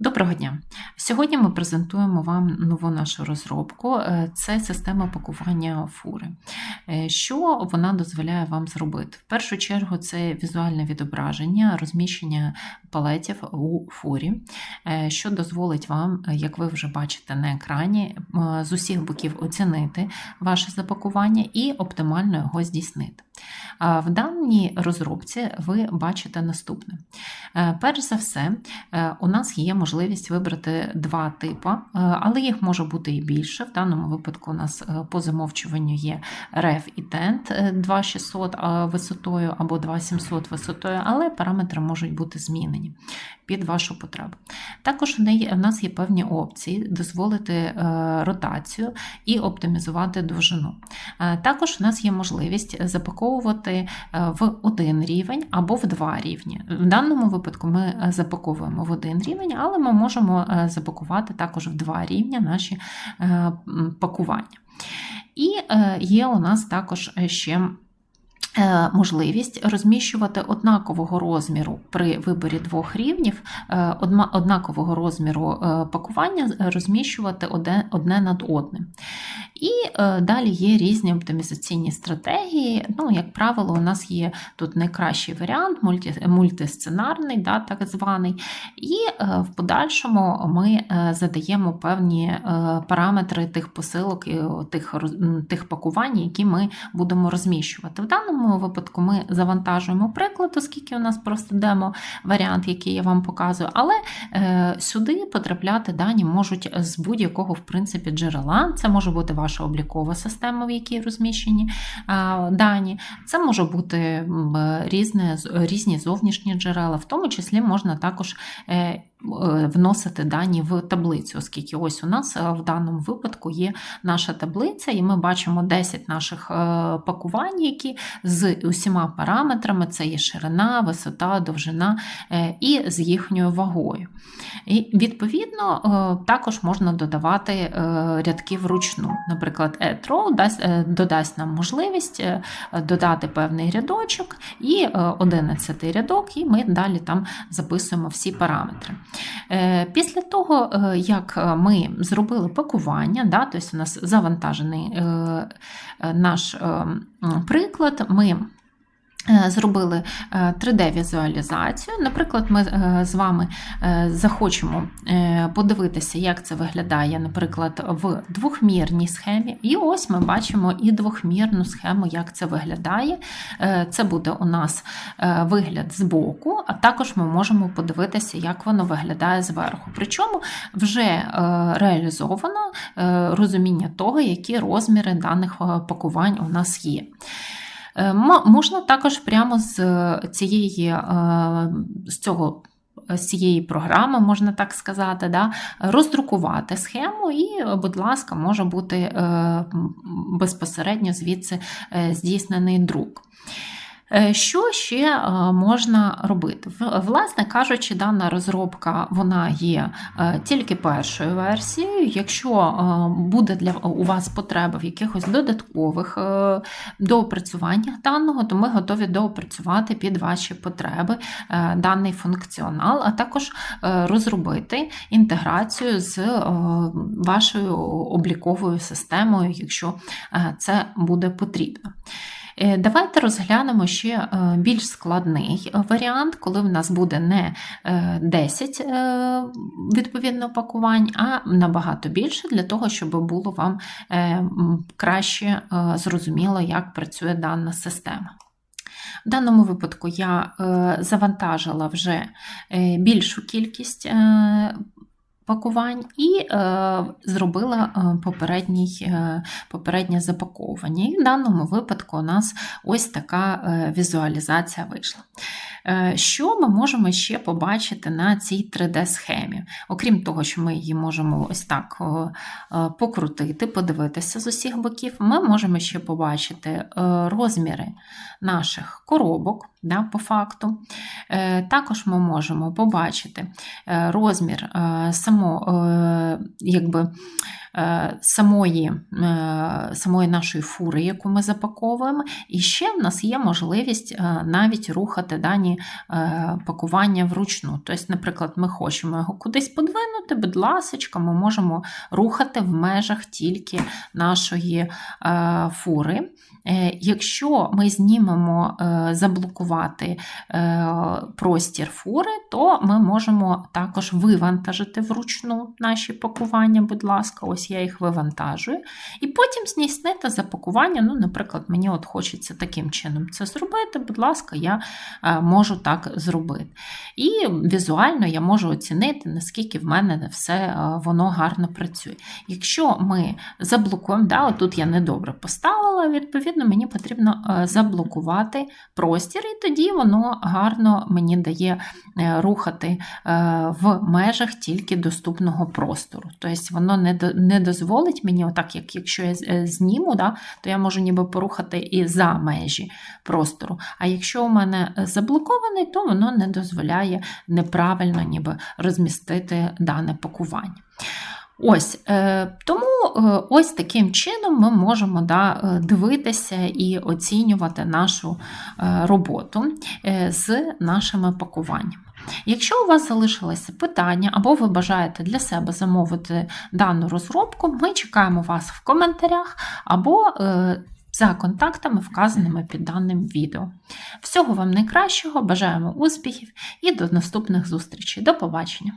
Доброго дня! Сьогодні ми презентуємо вам нову нашу розробку. Е, Це система пакування фури. Е, Що вона дозволяє вам зробити? В першу чергу, це візуальне відображення, розміщення палетів у фурі, е, що дозволить вам, як ви вже бачите на екрані, з усіх боків оцінити ваше запакування і оптимально його здійснити. В даній розробці ви бачите наступне. Е, Перш за все, е, у нас є можливість вибрати два типи, е, але їх може бути і більше. В даному випадку у нас по замовчуванню є REF і е, 2600 е, висотою або 2700 висотою, але параметри можуть бути змінені під вашу потребу. Також у нас є певні опції дозволити ротацію і оптимізувати довжину. Також у нас є можливість запаковувати е, в один рівень або в два рівні. В даному випадку ми е, запаковуємо в один рівень, але ми можемо е, запакувати також в два рівня наші пакування. І є у нас також ще. Е, Можливість розміщувати однакового розміру при виборі двох рівнів, е, однакового розміру е, пакування розміщувати одне, над одним. І далі є різні оптимізаційні стратегії. Ну, як правило, у нас є тут найкращий варіант, мультисценарний, да, так званий. І в подальшому ми задаємо певні параметри тих посилок, тих, тих пакувань, які ми будемо розміщувати. В даному випадку ми завантажуємо приклад, оскільки у нас просто демо варіант, який я вам показую, але е, сюди потрапляти дані можуть з будь-якого в принципі джерела. Це може бути ваша облікова система, в якій розміщені е, дані. Це може бути м, різне, різні зовнішні джерела, в тому числі можна також. Е, Вносити дані в таблицю, оскільки ось у нас е, в даному випадку є наша таблиця, і ми бачимо 10 наших е, пакувань, які з усіма параметрами: це є ширина, висота, довжина і з їхньою вагою. І відповідно також можна додавати рядки вручну. Наприклад, е, додасть нам можливість додати певний рядочок і 11 рядок, і ми далі там записуємо всі параметри. Е, Після того, е, як ми зробили пакування, да, тобто у нас завантажений е, е, наш е, приклад, ми е, Зробили 3D-візуалізацію. Наприклад, ми е, з вами е, захочемо е, подивитися, як це виглядає, наприклад, в двохмірній схемі. І ось ми бачимо і двохмірну схему, як це виглядає. Е, Це буде у нас е, вигляд збоку, а також ми можемо подивитися, як воно виглядає зверху. Причому вже е, реалізовано е, розуміння того, які розміри даних е, пакувань у нас є. Е, мо- Можна також прямо з цієї е, з цього. З цієї програми, можна так сказати, да, роздрукувати схему, і, будь ласка, може бути е, безпосередньо звідси здійснений друк. Е, Що ще е, можна робити? Власне кажучи, дана розробка вона є е, тільки першою версією. Якщо буде для у вас потреба в якихось додаткових доопрацюваннях даного, то ми готові доопрацювати під ваші потреби даний функціонал, а також розробити інтеграцію з вашою обліковою системою, якщо це буде потрібно. Е, Давайте розглянемо ще е, більш складний е, варіант, коли в нас буде не е, 10 е, відповідно пакувань, а набагато більше для того, щоб було вам краще зрозуміло, як працює дана система. В даному випадку я завантажила вже більшу кількість пакувань і е, зробила е, попередній, е, попереднє запаковування. І в даному випадку у нас ось така е, візуалізація вийшла. Е, Що ми можемо ще побачити на цій 3D-схемі? Окрім того, що ми її можемо ось так е, покрутити, подивитися з усіх боків, ми можемо ще побачити е, розміри наших коробок да, по факту. Е, Також ми можемо побачити е, розмір е, само, е, якби, самої, е, самої нашої фури, яку ми запаковуємо. І ще в нас є можливість е, навіть рухати дані е, пакування вручну. Тобто, наприклад, ми хочемо його кудись подвинути, будь ласка, ми можемо рухати в межах тільки нашої е, фури. Е, Якщо ми знімемо е, заблокувати е, простір фури, то ми можемо також вивантажити вручну наші пакування, будь ласка, ось я їх вивантажую. І потім здійснити запакування. Ну, наприклад, мені от хочеться таким чином це зробити, будь ласка, я е, можу так зробити. І візуально я можу оцінити, наскільки в мене все е, воно гарно працює. Якщо ми заблокуємо, да, отут я недобре поставила, відповідно, мені потрібно е, заблокувати простір, і тоді воно гарно мені дає рухати в межах тільки доступного простору. Тобто воно не, не дозволить мені, отак, як якщо я е, зніму, да, то я можу ніби порухати і за межі простору. А якщо у мене е, заблокований, то воно не дозволяє неправильно ніби розмістити дане пакування. Ось е, тому ось таким чином ми можемо да, дивитися і оцінювати нашу роботу з нашими пакуваннями. Якщо у вас залишилися питання, або ви бажаєте для себе замовити дану розробку, ми чекаємо вас в коментарях або е, за контактами, вказаними під даним відео. Всього вам найкращого, бажаємо успіхів і до наступних зустрічей. До побачення!